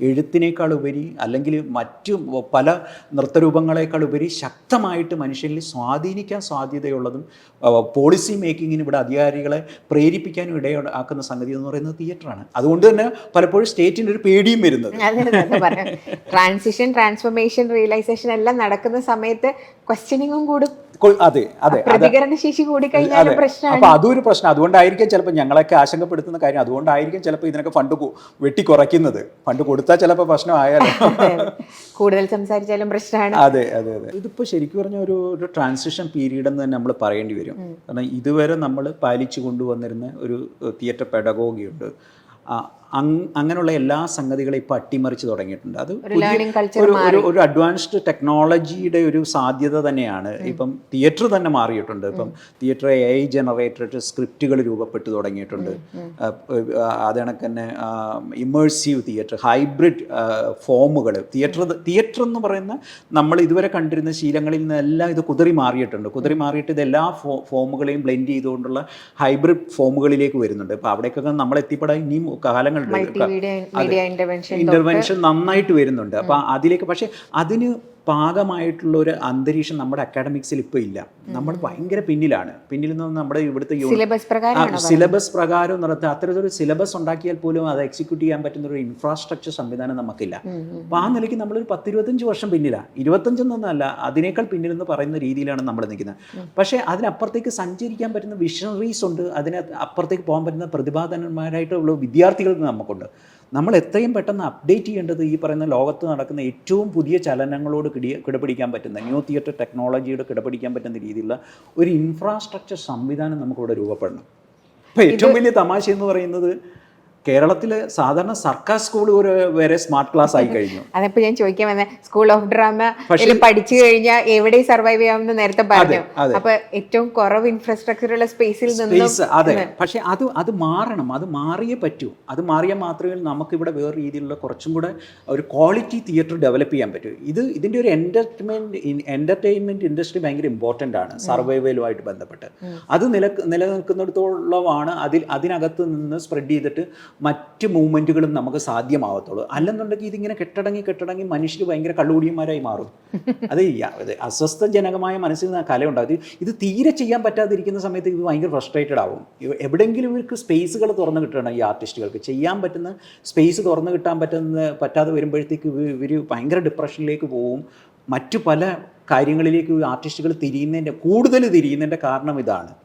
എഴുത്തിനേക്കാൾ ഉപരി അല്ലെങ്കിൽ മറ്റു പല നൃത്തരൂപങ്ങളെക്കാൾ ഉപരി ശക്തമായിട്ട് മനുഷ്യരിൽ സ്വാധീനിക്കാൻ സാധ്യതയുള്ളതും പോളിസി മേക്കിങ്ങിന് ഇവിടെ അധികാരികളെ പ്രേരിപ്പിക്കാനും ഇടയാക്കുന്ന സംഗതി എന്ന് പറയുന്നത് തിയേറ്ററാണ്. അതുകൊണ്ട് തന്നെ പലപ്പോഴും സ്റ്റേറ്റിന്റെ ഒരു പേടിയും വരുന്നത്. ട്രാൻസിഷൻ ട്രാൻസ്ഫോർമേഷൻ റിയലൈസേഷൻ എല്ലാം നടക്കുന്ന സമയത്ത് ക്വസ്റ്റ്യനിങ്ങും കൂടും. അതെ അതെ. പ്രതികരണശേഷി ശേഷി കൂടി കഴിഞ്ഞാൽ പ്രശ്നമാണ്. അപ്പൊ അതൊരു പ്രശ്നം. അതുകൊണ്ടായിരിക്കും ചിലപ്പോൾ ഞങ്ങളൊക്കെ ആശങ്കപ്പെടുത്തുന്ന കാര്യം. അതുകൊണ്ടായിരിക്കും ചിലപ്പോൾ ഇതിനൊക്കെ ഫണ്ട് വെട്ടി കുറയ്ക്കുന്നത്. ഫണ്ട് കൊടുത്താൽ ചിലപ്പോൾ പ്രശ്നമായാലോ. കൂടുതൽ സംസാരിച്ചാലും പ്രശ്നമാണ്. അതെ അതെ അതെ. ഇതിപ്പോൾ ശരിക്കും പറഞ്ഞ ഒരു ഒരു ട്രാൻസിഷൻ പീരീഡ് എന്ന് തന്നെ നമ്മൾ പറയേണ്ടി വരും. കാരണം ഇതുവരെ നമ്മൾ പാലിച്ചു കൊണ്ടുവന്നിരുന്ന ഒരു തിയേറ്റർ പെഡഗോഗിയുണ്ട് അങ്ങനെയുള്ള എല്ലാ സംഗതികളും ഇപ്പോൾ അട്ടിമറിച്ച് തുടങ്ങിയിട്ടുണ്ട്. അത് ഒരു ഒരു അഡ്വാൻസ്ഡ് ടെക്നോളജിയുടെ ഒരു സാധ്യത തന്നെയാണ്. ഇപ്പം തിയേറ്റർ തന്നെ മാറിയിട്ടുണ്ട്. ഇപ്പം തിയേറ്റർ എ ഐ ജനറേറ്റഡ് സ്ക്രിപ്റ്റുകൾ രൂപപ്പെട്ടു തുടങ്ങിയിട്ടുണ്ട്. അത് കണക്ക് തന്നെ ഇമേഴ്സീവ് തിയേറ്റർ ഹൈബ്രിഡ് ഫോമുകൾ തിയേറ്റർ തിയേറ്റർ എന്ന് പറയുന്ന നമ്മൾ ഇതുവരെ കണ്ടിരുന്ന ശീലങ്ങളിൽ നിന്നെല്ലാം ഇത് കുതിറി മാറിയിട്ടുണ്ട്. കുതിറി മാറിയിട്ട് ഇത് എല്ലാ ഫോ ഫോമുകളെയും ബ്ലെൻഡ് ചെയ്തുകൊണ്ടുള്ള ഹൈബ്രിഡ് ഫോമുകളിലേക്ക് വരുന്നുണ്ട്. അപ്പോൾ അവിടേക്കൊക്കെ നമ്മൾ എത്തിപ്പെടാൻ ഇനിയും കാലങ്ങളുണ്ട് ഇന്റർവെൻഷൻ ഇന്റർവെൻഷൻ നന്നായിട്ട് വരുന്നുണ്ട്. അപ്പൊ അതിലേക്ക് പക്ഷെ അതിന് പാകമായിട്ടുള്ള ഒരു അന്തരീക്ഷം നമ്മുടെ അക്കാഡമിക്സിൽ ഇപ്പോൾ ഇല്ല. നമ്മൾ ഭയങ്കര പിന്നിലാണ്. പിന്നിൽ നിന്ന് നമ്മുടെ ഇവിടുത്തെ സിലബസ് പ്രകാരം നടത്തുക അത്തരത്തിലൊരു സിലബസ് ഉണ്ടാക്കിയാൽ പോലും അത് എക്സിക്യൂട്ട് ചെയ്യാൻ പറ്റുന്ന ഒരു ഇൻഫ്രാസ്ട്രക്ചർ സംവിധാനം നമുക്കില്ല. അപ്പോൾ ആ നിലയ്ക്ക് നമ്മളൊരു പത്തിരുപത്തഞ്ച് വർഷം പിന്നിലാണ് ഇരുപത്തഞ്ചെന്നല്ല അതിനേക്കാൾ പിന്നിലെന്ന് പറയുന്ന രീതിയിലാണ് നമ്മൾ നിൽക്കുന്നത്. പക്ഷേ അതിനപ്പുറത്തേക്ക് സഞ്ചരിക്കാൻ പറ്റുന്ന വിഷണറീസ് ഉണ്ട്. അതിന് അപ്പുറത്തേക്ക് പോകാൻ പറ്റുന്ന പ്രതിഭാധനന്മാരായിട്ടുള്ള വിദ്യാർത്ഥികൾ നമുക്കുണ്ട്. നമ്മൾ എത്രയും പെട്ടെന്ന് അപ്ഡേറ്റ് ചെയ്യേണ്ടത് ഈ പറയുന്ന ലോകത്ത് നടക്കുന്ന ഏറ്റവും പുതിയ ചലനങ്ങളോട് കിടിയ കിടപിടിക്കാൻ പറ്റുന്ന ന്യൂ തിയേറ്റർ ടെക്നോളജിയോട് കിടപിടിക്കാൻ പറ്റുന്ന രീതിയിലുള്ള ഒരു ഇൻഫ്രാസ്ട്രക്ചർ സംവിധാനം നമുക്കിവിടെ രൂപപ്പെടണം. ഇപ്പോൾ ഏറ്റവും വലിയ തമാശ എന്ന് പറയുന്നത് കേരളത്തിലെ സാധാരണ സർക്കാർ സ്കൂൾ വരെ സ്മാർട്ട് ക്ലാസ് ആയി കഴിഞ്ഞു. അതിപ്പോ ഞാൻ ചോദിക്കാൻ വന്ന സ്കൂൾ ഓഫ് ഡ്രാമ പക്ഷേ- പഠിച്ചു കഴിഞ്ഞാൽ എവിടെ സർവൈവ് ചെയ്യാമെന്ന് നേരത്തെ പറഞ്ഞു. അപ്പൊ ഏറ്റവും കുറവ് ഇൻഫ്രാസ്ട്രക്ചർ ഉള്ള സ്പേസിൽ നിന്നും അതെ. പക്ഷെ അത് അത് മാറണം അത് മാറിയേ പറ്റൂ. അത് മാറിയാൽ മാത്രമേ നമുക്ക് ഇവിടെ വേറെ രീതിയിലുള്ള കുറച്ചും കൂടെ ഒരു ക്വാളിറ്റി തിയേറ്റർ ഡെവലപ്പ് ചെയ്യാൻ പറ്റൂ. ഇത് ഇതിന്റെ ഒരു എന്റർടൈൻമെന്റ് എന്റർടൈൻമെന്റ് ഇൻഡസ്ട്രി ഭയങ്കര ഇമ്പോർട്ടന്റ് ആണ് സർവൈവലുമായിട്ട് ബന്ധപ്പെട്ട്. അത് നില നിലനിൽക്കുന്നിടത്തോളമാണ് അതിൽ അതിനകത്ത് നിന്ന് സ്പ്രെഡ് ചെയ്തിട്ട് മറ്റ് മൂവ്മെന്റുകളും നമുക്ക് സാധ്യമാവത്തുള്ളൂ. അല്ലെന്നുണ്ടെങ്കിൽ ഇതിങ്ങനെ കെട്ടടങ്ങി കെട്ടടങ്ങി മനുഷ്യർ ഭയങ്കര കള്ളുകൂടിയന്മാരായി മാറും. അത് അസ്വസ്ഥജനകമായ മനസ്സിൽ നിന്ന് കല കലയുണ്ടാകും ഇത് തീരെ ചെയ്യാൻ പറ്റാതിരിക്കുന്ന സമയത്ത് ഇത് ഭയങ്കര ഫ്രസ്ട്രേറ്റഡ് ആവും. എവിടെയെങ്കിലും ഇവർക്ക് സ്പേസുകൾ തുറന്നു കിട്ടണം ഈ ആർട്ടിസ്റ്റുകൾക്ക് ചെയ്യാൻ പറ്റുന്ന സ്പേസ് തുറന്നു കിട്ടാൻ പറ്റുന്ന പറ്റാതെ വരുമ്പോഴത്തേക്ക് ഇവർ ഭയങ്കര ഡിപ്രഷനിലേക്ക് പോവും. മറ്റു പല കാര്യങ്ങളിലേക്ക് ആർട്ടിസ്റ്റുകൾ തിരിയുന്നതിന്റെ കൂടുതൽ തിരിയുന്നതിന്റെ കാരണം ഇതാണ്.